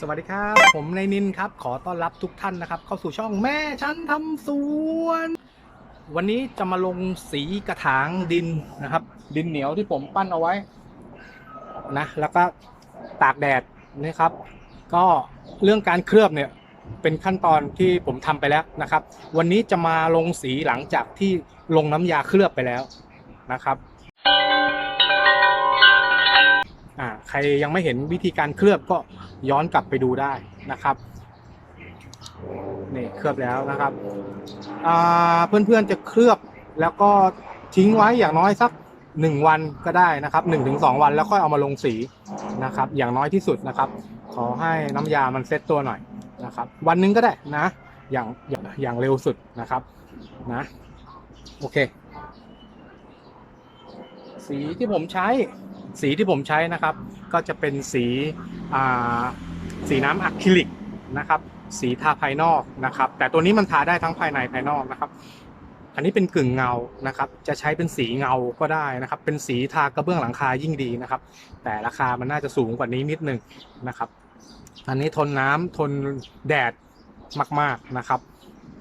สวัสดีครับ ผมนายนินครับ ขอต้อนรับทุกท่านนะครับ เข้าสู่ช่องแม่ฉันทำสวน วันนี้จะมาลงสีกระถางดินนะครับ ดินเหนียวที่ผมปั้นเอาไว้นะ แล้วก็ตากแดดนะครับ ก็เรื่องการเคลือบเนี่ยเป็นขั้นตอนที่ผมทำไปแล้วนะครับ วันนี้จะมาลงสีหลังจากที่ลงน้ำยาเคลือบไปแล้วนะครับ ใครยังไม่เห็นวิธีการเคลือบก็ย้อนกลับไปดูได้นะครับนี่เคลือบแล้วนะครับเพื่อนๆจะเคลือบแล้วก็ทิ้งไว้อย่างน้อยสักหนึ่งวันก็ได้นะครับหนึ่งถึงสองวันแล้วค่อยเอามาลงสีนะครับ อย่างน้อยที่สุดนะครับ ขอให้น้ำยามันเซ็ตตัวหน่อยนะครับ วันนึงก็ได้นะ อย่างอย่างอย่างเร็วสุดนะครับนะโอเค สีที่ผมใช้ สีที่ผมใช้นะครับ ก็จะเป็นสีสีน้ำอะคริลิกนะครับ สีทาภายนอกนะครับ แต่ตัวนี้มันทาได้ทั้งภายในภายนอกนะครับ อันนี้เป็นกึ่งเงานะครับ จะใช้เป็นสีเงาก็ได้นะครับ เป็นสีทากระเบื้องหลังคายิ่งดีนะครับ แต่ราคามันน่าจะสูงกว่านี้นิดนึงนะครับ อันนี้ทนน้ำทนแดดมาก ๆนะครับ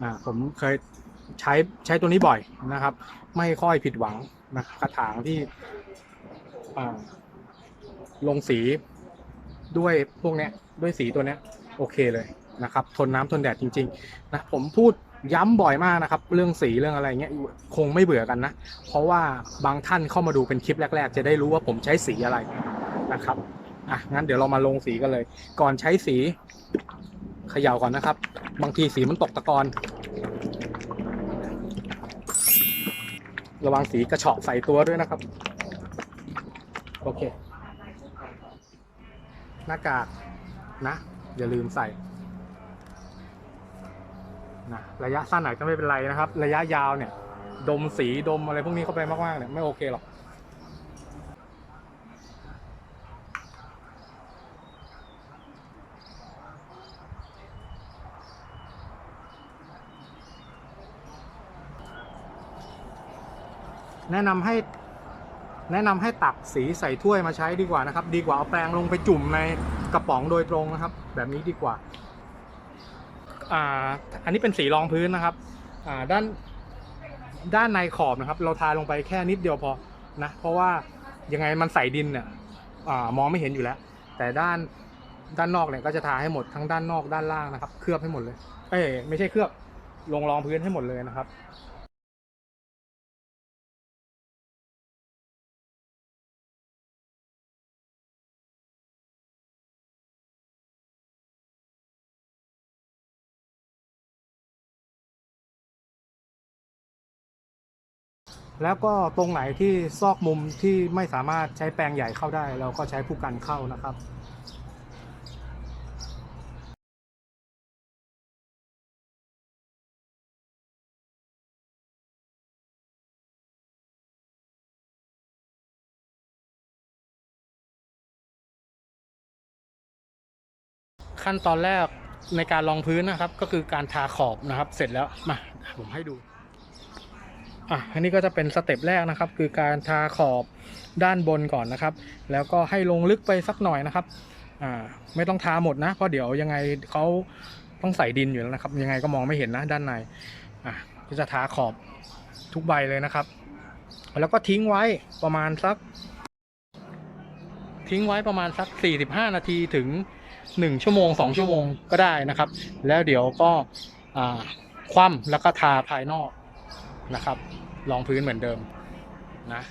อ่าผมเคยใช้ใช้ตัวนี้บ่อยนะครับ ไม่ค่อยผิดหวังนะกระถางที่ ลงสีด้วยพวกเนี้ยด้วยสีตัวเนี้ยโอเคเลยนะครับ ทนน้ำทนแดดจริงๆนะผมพูดย้ำบ่อยมากนะครับ เรื่องสีเรื่องอะไรเงี้ยคงไม่เบื่อกันนะ เพราะว่าบางท่านเข้ามาดูเป็นคลิปแรก ๆ จะได้รู้ว่าผมใช้สีอะไรนะครับอะงั้นเดี๋ยวเรามาลงสีกันเลย ก่อนใช้สีเขย่าก่อนนะครับ บางทีสีมันตกตะกอนระวังสีกระเฉาะใส่ตัวด้วยนะครับ โอเค หน้ากากนะ อย่าลืมใส่นะระยะสั้นหน่อยก็ไม่เป็นไรนะครับ ระยะยาวเนี่ย ดมสีดมอะไรพวกนี้เข้าไปมากๆเนี่ยไม่โอเคหรอกแนะนำให้ แนะนำให้ตักสีใส่ถ้วยมาใช้ดีกว่านะครับ ดีกว่าเอาแปรงลงไปจุ่มในกระป๋องโดยตรงนะครับ แบบนี้ดีกว่าอ่าอันนี้เป็นสีรองพื้นนะครับอ่าด้านด้านในขอบนะครับ เราทาลงไปแค่นิดเดียวพอนะเพราะว่ายังไงมันใส่ดินเนี่ยอ่ามองไม่เห็นอยู่แล้ว แต่ด้านด้านนอกเนี่ยก็จะทาให้หมดทั้งด้านนอกด้านล่างนะครับ เคลือบให้หมดเลย เอ้ยไม่ใช่เคลือบลงรองพื้นให้หมดเลยนะครับ แล้วก็ตรงไหนที่ซอกมุมที่ไม่สามารถใช้แปรงใหญ่เข้าได้ เราก็ใช้ผู้กันเข้านะครับขั้นตอนแรกในการรองพื้นนะครับ ก็คือการทาขอบนะครับ เสร็จแล้วมาผมให้ดู อะอันนี้ก็จะเป็นสเต็ปแรกนะครับ คือการทาขอบด้านบนก่อนนะครับ แล้วก็ให้ลงลึกไปสักหน่อยนะครับอ่าไม่ต้องทาหมดนะ เพราะเดี๋ยวยังไงเขาต้องใส่ดินอยู่แล้วนะครับ ยังไงก็มองไม่เห็นนะด้านในอะก็จะทาขอบทุกใบเลยนะครับ แล้วก็ทิ้งไว้ประมาณสัก ทิ้งไว้ประมาณสัก 45 นาทีถึง 1 ชั่วโมง 2 ชั่วโมงก็ได้นะครับ แล้วเดี๋ยวก็อ่าคว่ำแล้วก็ทาภายนอก นะครับรองพื้นเหมือนเดิมนะ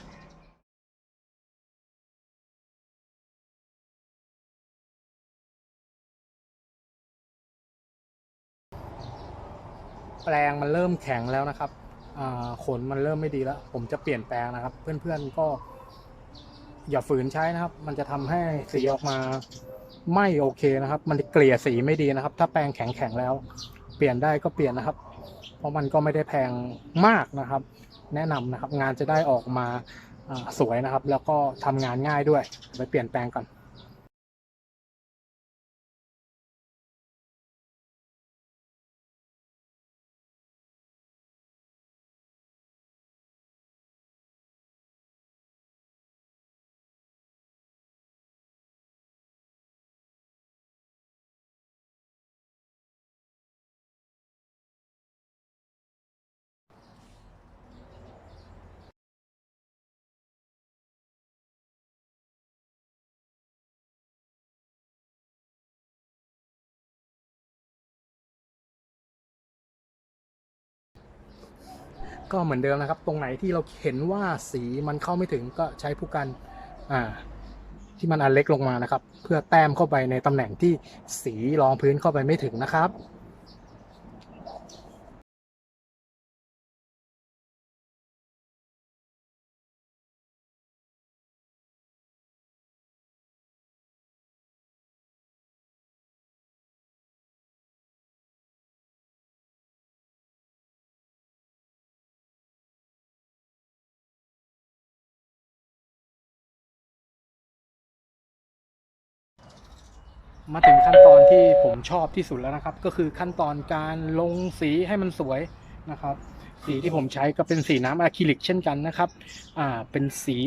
แปลงมันเริ่มแข็งแล้วนะครับขนมันเริ่มไม่ดีแล้ว ผมจะเปลี่ยนแปลงนะครับ เพื่อนๆก็ อย่าฝืนใช้นะครับ มันจะทำให้สีออกมาไม่โอเคนะครับ มันเกลี่ยสีไม่ดีนะครับ ถ้าแปรงแข็งๆแล้ว เปลี่ยนได้ก็เปลี่ยนนะครับ เพราะมันก็ไม่ได้แพงมากนะครับ แนะนำนะครับงานจะได้ออกมาสวยนะครับ แล้วก็ทำงานง่ายด้วยไปเปลี่ยนแปลงก่อน ก็เหมือนเดิมนะครับ ตรงไหนที่เราเห็นว่าสีมันเข้าไม่ถึงก็ใช้ผู้กันอ่าที่มันอันเล็กลงมานะครับ เพื่อแต้มเข้าไปในตำแหน่งที่สีรองพื้นเข้าไปไม่ถึงนะครับ มาถึงขั้นตอนที่ผมชอบที่สุดแล้วนะครับ ก็คือขั้นตอนการลงสีให้มันสวยนะครับ สีที่ผมใช้ก็เป็นสีน้ำอะคริลิกเช่นกันนะครับอ่าเป็นสี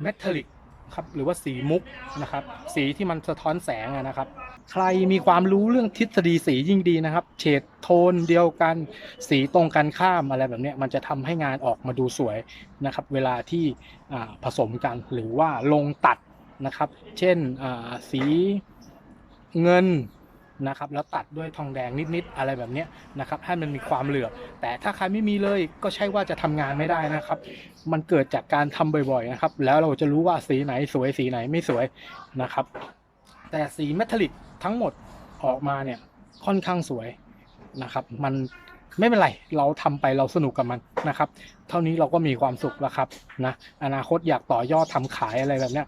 เมทัลลิกครับหรือว่าสีมุกนะครับ สีที่มันสะท้อนแสงนะครับ ใครมีความรู้เรื่องทฤษฎีสียิ่งดีนะครับ เฉดโทนเดียวกันสีตรงกันข้ามอะไรแบบนี้มันจะทำให้งานออกมาดูสวยนะครับ เวลาที่อ่าผสมกันหรือว่าลงตัดนะครับ เช่นอ่าสี เงินนะครับแล้วตัดด้วยทองแดงนิดๆอะไรแบบนี้นะครับให้มันมีความเหลือบแต่ถ้าใครไม่มีเลยก็ใช่ว่าจะทำงานไม่ได้นะครับ มันเกิดจากการทำบ่อยๆนะครับ แล้วเราจะรู้ว่าสีไหนสวยสีไหนไม่สวยนะครับ แต่สีเมทัลลิกทั้งหมดออกมาเนี่ยค่อนข้างสวยนะครับ มัน ไม่เป็นไร เราทำไปเราสนุกกับมันนะครับ เท่านี้เราก็มีความสุขแล้วครับนะ อนาคตอยากต่อยอดทำขายอะไรแบบนี้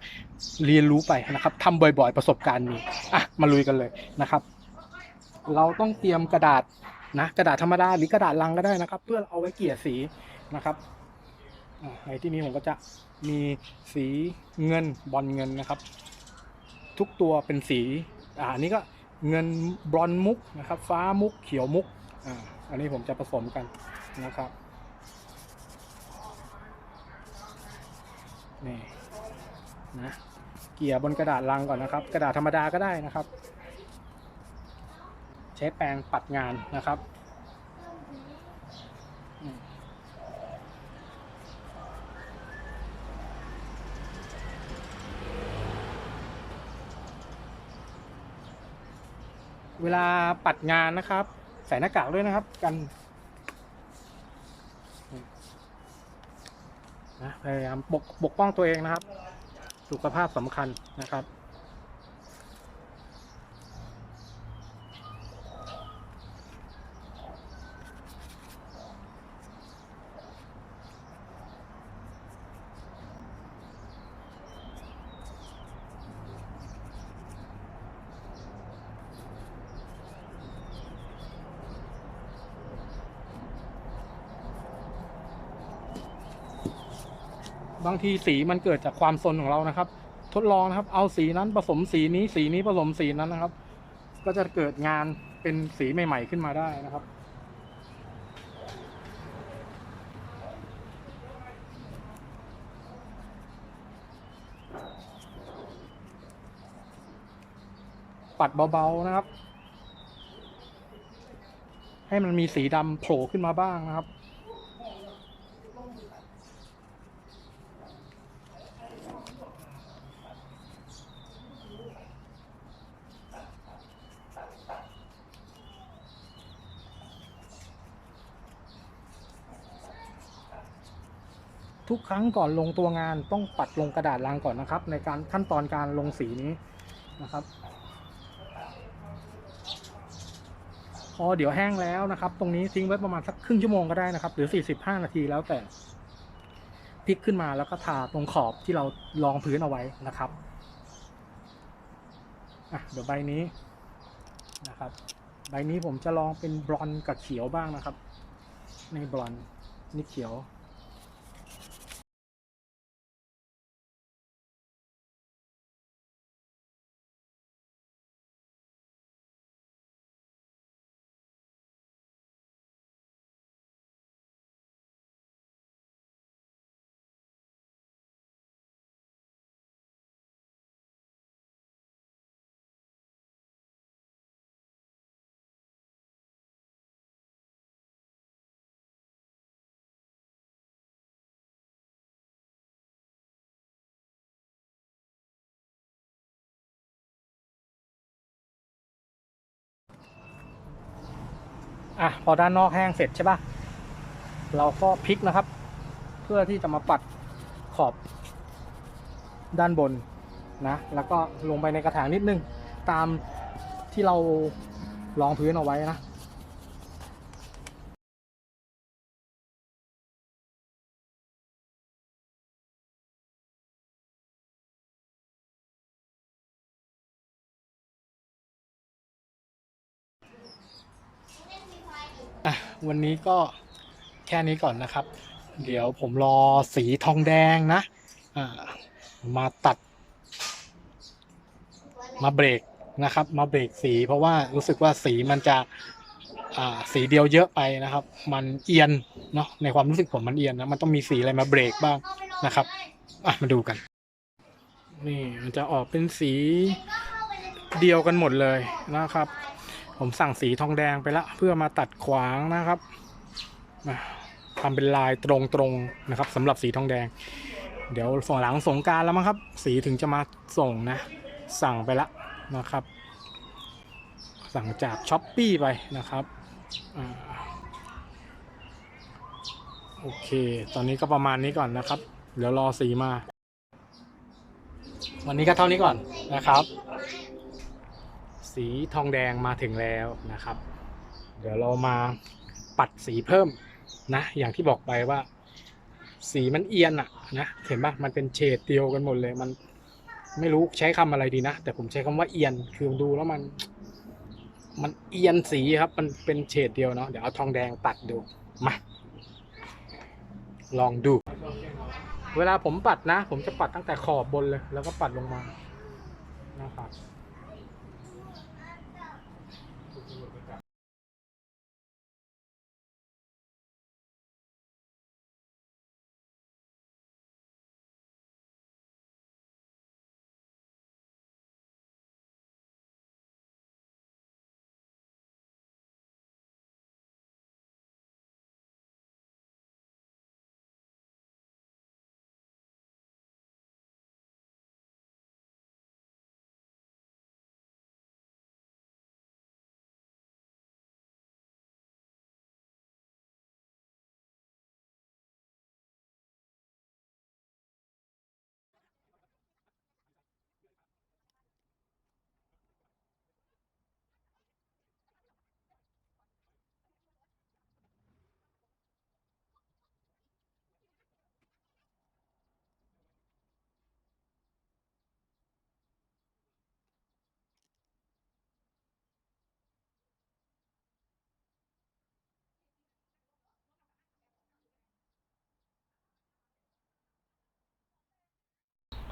เรียนรู้ไปนะครับทำบ่อยๆ ประสบการณ์มีอะมาลุยกันเลยนะครับ เราต้องเตรียมกระดาษนะกระดาษธรรมดาหรือกระดาษลังก็ได้นะครับ เพื่อเอาไว้เกลี่ยสีนะครับอะในที่นี้ผมก็จะมีสีเงินบอลเงินนะครับ ทุกตัวเป็นสีอ่านี้ก็เงินบรอนมุกนะครับ ฟ้ามุกเขียวมุกอ่า อันนี้ผมจะผสมกันนะครับนี่นะเกี่ยบนกระดาษลังก่อนนะครับ กระดาษธรรมดาก็ได้นะครับ ใช้แปรงปัดงานนะครับเวลาปัดงานนะครับ ใส่หน้ากากด้วยนะครับ กันนะพยายามปกปกป้องตัวเองนะครับ สุขภาพสำคัญนะครับ บางทีสีมันเกิดจากความซนของเรานะครับ ทดลองนะครับ เอาสีนั้นผสมสีนี้สีนี้ผสมสีนั้นนะครับ ก็จะเกิดงานเป็นสีใหม่ ๆ ขึ้นมาได้นะครับปัดเบาๆนะครับ ให้มันมีสีดำโผล่ขึ้นมาบ้างนะครับ ทุกครั้งก่อนลงตัวงานต้องปัดลงกระดาษลังก่อนนะครับ ในการขั้นตอนการลงสีนี้นะครับพอเดี๋ยวแห้งแล้วนะครับ ตรงนี้ทิ้งไว้ประมาณสักครึ่งชั่วโมงก็ได้นะครับ หรือ 45 นาทีแล้วแต่พลิกขึ้นมาแล้วก็ทาตรงขอบที่เรารองพื้นเอาไว้นะครับอะเดี๋ยวใบนี้นะครับ ใบนี้ผมจะลองเป็นบลอนกับเขียวบ้างนะครับ ในบลอนนี่เขียว อะพอด้านนอกแห้งเสร็จใช่ปะเราก็พลิกนะครับ เพื่อที่จะมาปัดขอบด้านบนนะ แล้วก็ลงไปในกระถางนิดนึง ตามที่เรารองพื้นเอาไว้นะ วันนี้ก็แค่นี้ก่อนนะครับ เดี๋ยวผมรอสีทองแดงนะมาตัด มาเบรกนะครับ มาเบรกสีเพราะว่ารู้สึกว่าสีมันจะสีเดียวเยอะไปนะครับ มันเอียนเนาะในความรู้สึกผมมันเอียนนะมันต้องมีสีอะไรมาเบรกบ้างนะครับมาดูกัน นี่มันจะออกเป็นสีเดียวกันหมดเลยนะครับ ผมสั่งสีทองแดงไปละเพื่อมาตัดขวางนะครับมาทำเป็นลายตรงๆนะครับสำหรับสีทองแดง เดี๋ยวส่งหลังสงการแล้วมั้งครับ สีถึงจะมาส่งนะ สั่งไปละนะครับ สั่งจากช้อปปี้ไปนะครับอโอเค ตอนนี้ก็ประมาณนี้ก่อนนะครับ เดี๋ยวรอสีมา วันนี้ก็เท่านี้ก่อนนะครับ สีทองแดงมาถึงแล้วนะครับ เดี๋ยวเรามาปัดสีเพิ่มนะอย่างที่บอกไปว่าสีมันเอียนอะนะเห็นปะมันเป็นเฉดเดียวกันหมดเลยมันไม่รู้ใช้คำอะไรดีนะ แต่ผมใช้คำว่าเอียนคือดูแล้วมันมันเอียนสีครับ มันเป็นเฉดเดียวเนาะเดี๋ยวเอาทองแดงตัดดูมาลองดู เวลาผมปัดนะ ผมจะปัดตั้งแต่ขอบบนเลย แล้วก็ปัดลงมานะครับ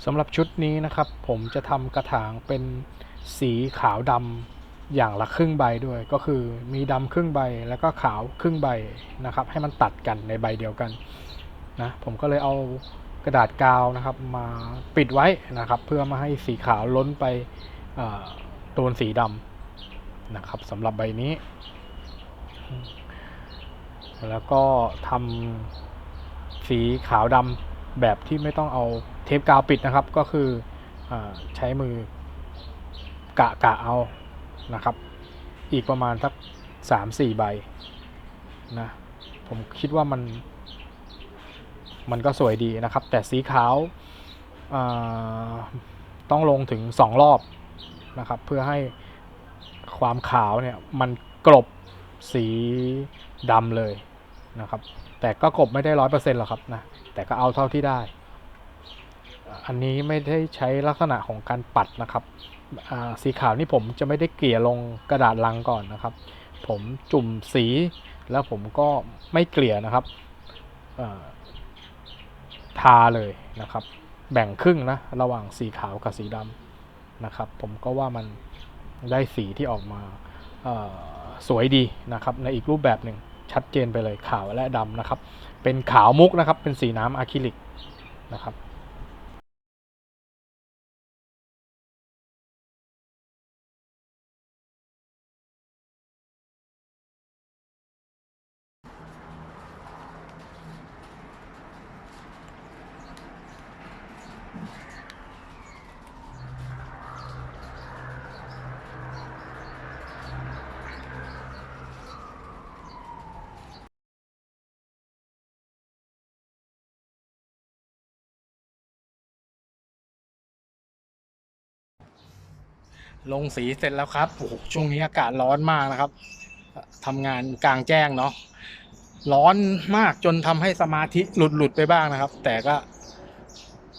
สำหรับชุดนี้นะครับ ผมจะทำกระถางเป็นสีขาวดำอย่างละครึ่งใบด้วย ก็คือมีดำครึ่งใบแล้วก็ขาวครึ่งใบนะครับ ให้มันตัดกันในใบเดียวกันนะผมก็เลยเอากระดาษกาวนะครับมาปิดไว้นะครับ เพื่อไมาให้สีขาวล้นไปโดนสีดำนะครับสำหรับใบนี้ แล้วก็ทำสีขาวดำแบบที่ไม่ต้องเอา เทปกาวปิดนะครับก็คืออใช้มือกะกะเอานะครับ อีกประมาณสักสามสี่ใบนะผมคิดว่ามัน มันก็สวยดีนะครับ แต่สีขาวต้องลงถึงสองรอบนะครับ เพื่อให้ความขาวเนี่ยมันกลบสีดำเลยนะครับ แต่ก็กลบไม่ได้ร้อยเปอร์เซ็นต์หรอกครับนะแต่ก็เอาเท่าที่ได้ อันนี้ไม่ได้ใช้ลักษณะของการปัดนะครับ สีขาวนี่ผมจะไม่ได้เกลี่ยลงกระดาษลังก่อนนะครับ ผมจุ่มสีแล้วผมก็ไม่เกลี่ยนะครับทาเลยนะครับ แบ่งครึ่งนะระหว่างสีขาวกับสีดำนะครับ ผมก็ว่ามันได้สีที่ออกมาสวยดีนะครับ ในอีกรูปแบบหนึ่งชัดเจนไปเลยขาวและดำนะครับ เป็นขาวมุกนะครับ เป็นสีน้ำอะคริลิกนะครับ ลงสีเสร็จแล้วครับโอ้โหช่วงนี้อากาศร้อนมากนะครับทำงานกลางแจ้งเนาะร้อนมากจนทำให้สมาธิหลุดหลุดไปบ้างนะครับ แต่ก็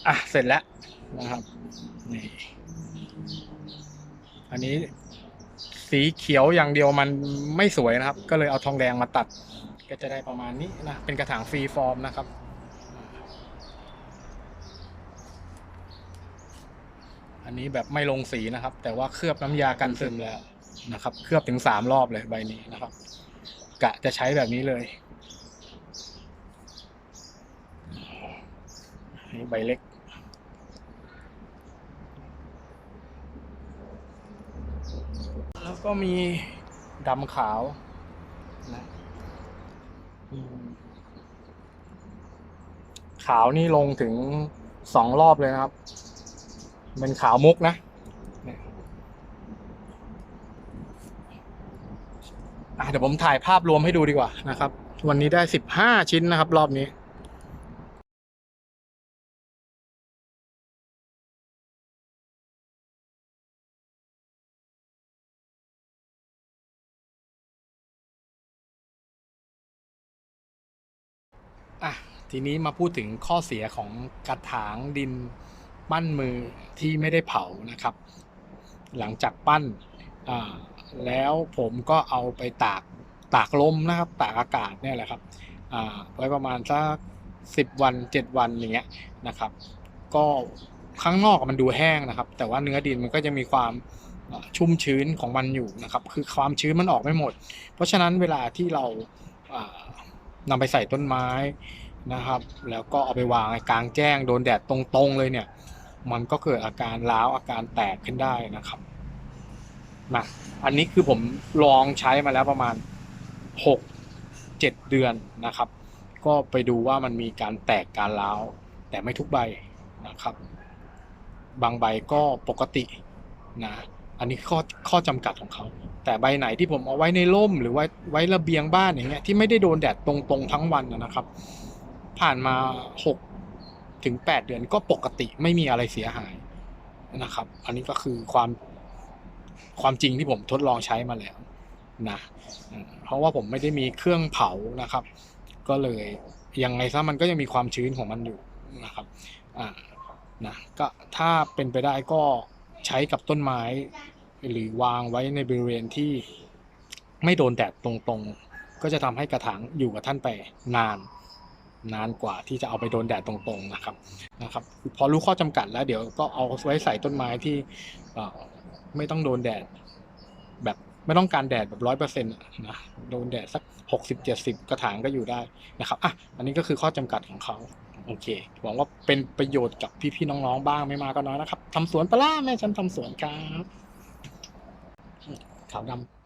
อะเสร็จแล้วนะครับนี่อันนี้สีเขียวอย่างเดียวมันไม่สวยนะครับ ก็เลยเอาทองแดงมาตัด ก็จะได้ประมาณนี้นะเป็นกระถางฟรีฟอร์มนะครับ อันนี้แบบไม่ลงสีนะครับ แต่ว่าเคลือบน้ำยากันซึมแล้วนะครับ เคลือบถึงสามรอบเลยใบนี้นะครับ กะจะใช้แบบนี้เลยนี่ใบเล็ก แล้วก็มีดำขาวนะขาวนี่ลงถึงสองรอบเลยนะครับ เป็นขาวมุกนะเดี๋ยวผมถ่ายภาพรวมให้ดูดีกว่านะครับ วันนี้ได้สิบห้าชิ้นนะครับ รอบนี้อะทีนี้มาพูดถึงข้อเสียของกระถางดิน ปั้นมือที่ไม่ได้เผานะครับ หลังจากปั้นแล้วผมก็เอาไปตากตากลมนะครับ ตากอากาศเนี่ยแหละครับไว้ประมาณสักสิบวันเจ็ดวันอย่างเงี้ยนะครับ ก็ข้างนอกมันดูแห้งนะครับ แต่ว่าเนื้อดินมันก็จะมีความชุ่มชื้นของมันอยู่นะครับ คือความชื้นมันออกไม่หมด เพราะฉะนั้นเวลาที่เราอ่านำไปใส่ต้นไม้นะครับ แล้วก็เอาไปวางกลางแจ้งโดนแดดตรงๆเลยเนี่ย มันก็เกิดอาการร้าวอาการแตกขึ้นได้นะครับนะอันนี้คือผมลองใช้มาแล้วประมาณหกเจ็ดเดือนนะครับ ก็ไปดูว่ามันมีการแตกการร้าว แต่ไม่ทุกใบนะครับ บางใบก็ปกตินะอันนี้ข้อข้อจำกัดของเขา แต่ใบไหนที่ผมเอาไว้ในร่ม หรือไว้ไว้ระเบียงบ้านอย่างเงี้ยที่ไม่ได้โดนแดดตรงๆทั้งวันนะนะครับ ผ่านมาหก ถึงแปดเดือนก็ปกติไม่มีอะไรเสียหายนะครับ อันนี้ก็คือความความจริงที่ผมทดลองใช้มาแล้วนะเพราะว่าผมไม่ได้มีเครื่องเผานะครับ ก็เลยยังไงซะมันก็ยังมีความชื้นของมันอยู่นะครับอ่านะก็ถ้าเป็นไปได้ก็ใช้กับต้นไม้ หรือวางไว้ในบริเวณที่ไม่โดนแดดตรงๆ ก็จะทำให้กระถางอยู่กับท่านไปนาน นานกว่าที่จะเอาไปโดนแดดตรงๆนะครับนะครับ พอรู้ข้อจำกัดแล้วเดี๋ยวก็เอาไว้ใส่ต้นไม้ที่ไม่ต้องโดนแดด แบบไม่ต้องการแดดแบบร้อยเปอร์เซ็นต์นะโดนแดดสักหกสิบเจ็ดสิบกระถางก็อยู่ได้นะครับอะอันนี้ก็คือข้อจำกัดของเขาโอเคหวังว่าเป็นประโยชน์กับพี่ๆน้องๆบ้างไม่มากก็น้อยนะครับทำสวนปลาแม่ฉันทำสวนครับขาวดำ